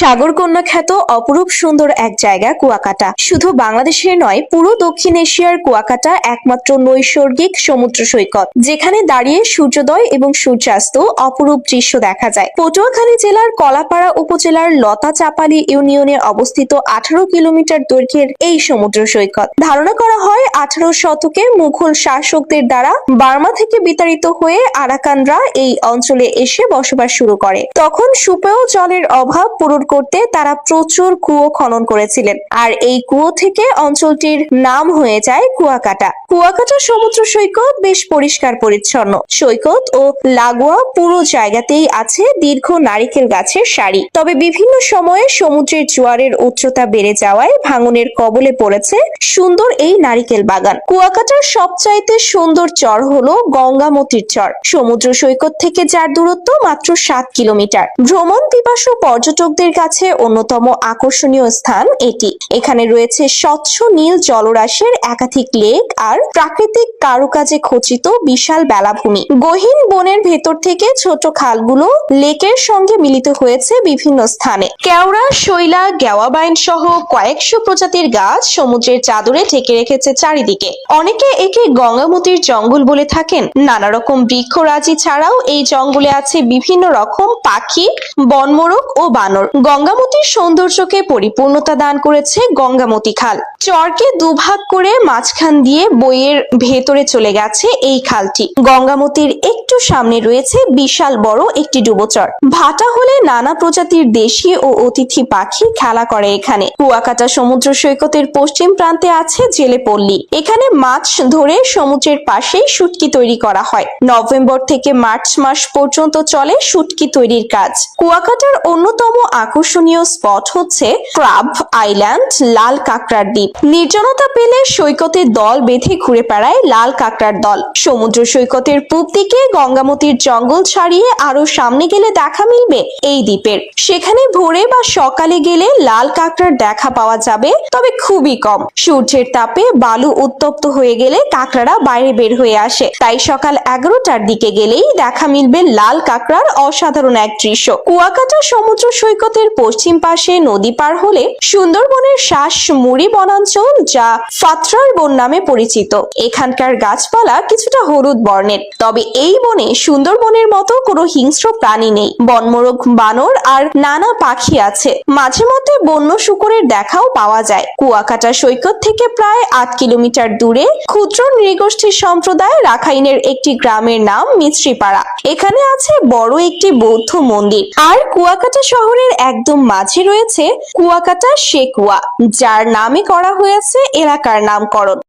সাগরকন্যা খ্যাত অপরূপ সুন্দর এক জায়গা, কুয়াকাটা। শুধু বাংলাদেশের নয়, পুরো দক্ষিণ এশিয়ার কুয়াকাটা একমাত্র নৈসর্গিক সমুদ্র সৈকত, যেখানে দাঁড়িয়ে সূর্যোদয় এবং সূর্যাস্ত অপরূপ দৃশ্য দেখা যায়। পটুয়াখালী জেলার কলাপাড়া উপজেলার লতা চাপালি ইউনিয়নে অবস্থিত আঠারো কিলোমিটার দৈর্ঘ্যের এই সমুদ্র সৈকত। ধারণা করা হয়, আঠারো শতকে মুঘল শাসকদের দ্বারা বার্মা থেকে বিতাড়িত হয়ে আরাকানরা এই অঞ্চলে এসে বসবাস শুরু করে। তখন সুপেয় জলের অভাব পূরণ করতে তারা প্রচুর কুয়ো খনন করেছিলেন। আর এই কুয়ো থেকে অঞ্চলটির নাম হয়ে যায় কুয়াকাটা। কুয়াকাটা সমুদ্র সৈকত বেশ পরিষ্কার পরিচ্ছন্ন। সৈকত ও লাগোয়া পুরো জায়গাতেই আছে দীর্ঘ নারিকেল গাছের সারি। তবে বিভিন্ন সময়ে সমুদ্রের জোয়ারের উচ্চতা বেড়ে যাওয়ায় ভাঙনের কবলে পড়েছে সুন্দর এই নারিকেল বাগান। কুয়াকাটার সবচাইতে সুন্দর চর হলো গঙ্গামতির চর। সমুদ্র সৈকত থেকে যার দূরত্ব মাত্র সাত কিলোমিটার। ভ্রমণ পিপাসু পর্যটকদের কাছে অন্যতম আকর্ষণীয় স্থান এটি। এখানে রয়েছে স্বচ্ছ নীল জলরাশির একাধিক লেক আর প্রাকৃতিক কারুকাজে খচিত বিশাল বেলাভূমি। গহীন বনের ভেতর থেকে ছোট খালগুলো লেকের সঙ্গে মিলিত হয়েছে বিভিন্ন স্থানে। কেওড়া, শৈলা, গেওয়াবাইন সহ কয়েকশো প্রজাতির গাছ সমুদ্রের চাদরে ঢেকে রেখেছে চারিদিকে। অনেকে একে গঙ্গামতির জঙ্গল বলে থাকেন। নানা রকম বৃক্ষরাজি ছাড়াও এই জঙ্গলে আছে বিভিন্ন রকম পাখি, বনমোরগ ও বানর। গঙ্গামতির সৌন্দর্যকে পরিপূর্ণতা দান করেছে গঙ্গামতি খাল। চরকে দুভাগ করে মাঝখান দিয়ে বইয়ের ভেতরে চলে গেছে এই খালটি। গঙ্গামতির একটু সামনে রয়েছে বিশাল বড় একটি ডুবোচর। ভাটা হলে নানা প্রজাতির দেশি ও অতিথি পাখি খেলা করে এখানে। কুয়াকাটা সমুদ্র সৈকতের পশ্চিম প্রান্তে আছে জেলে পল্লী। এখানে মাছ ধরে সমুদ্রের পাশেই শুটকি তৈরি করা হয়। নভেম্বর থেকে মার্চ মাস পর্যন্ত চলে শুটকি তৈরির কাজ। কুয়াকাটার অন্যতম আকর্ষণীয় স্পট হচ্ছে ক্রাব আইল্যান্ড, লাল কাঁকড়ার দ্বীপ। নির্জনতা পেলে সৈকতে দল বেঁধে ঘুরে বেড়ায় লাল কাঁকড়ার দল। সমুদ্র সৈকতের পূব দিকে গঙ্গামতির জঙ্গল ছাড়িয়ে আরও সামনে গেলে দেখা মিলবে এই দ্বীপের। সেখানে ভোরে বা সকালে গেলে লাল কাঁকড়ার দেখা পাওয়া যাবে, তবে খুবই কম। সূর্যের তাপে বালু উত্তপ্ত হয়ে গেলে কাঁকড়ারা বাইরে বের হয়ে আসে। তাই সকাল এগারোটার দিকে গেলেই দেখা মিলবে লাল কাঁকড়ার অসাধারণ এক দৃশ্য। কুয়াকাটা সমুদ্র সৈকতের পশ্চিম পাশে নদী পার হলে সুন্দরবনের শ্বাস মুড়ি বনাঞ্চল যা ফাত্রার বন নামে পরিচিত। এখানকার গাছপালা কিছুটা হলুদ বর্ণের, তবে এই বনে সুন্দরবনের মতো কোনো হিংস্র প্রাণী নেই। বনমোরগ, বানর আর নানা পাখি আছে। মাঝে মধ্যে বন্য শুকুরের দেখাও পাওয়া যায়। কুয়াকাটা সৈকত থেকে প্রায় আট কিলোমিটার দূরে ক্ষুদ্র নৃগোষ্ঠীর সম্প্রদায় রাখাইনের একটি গ্রামের নাম মিত্রিপাড়া এখানে আছে বড় একটি বৌদ্ধ মন্দির। আর কুয়াকাটা শহরের একদম মাঝে রয়েছে কুয়াকাটা শেকুয়া, যার নামে করা হয়েছে এলাকার নামকরণ।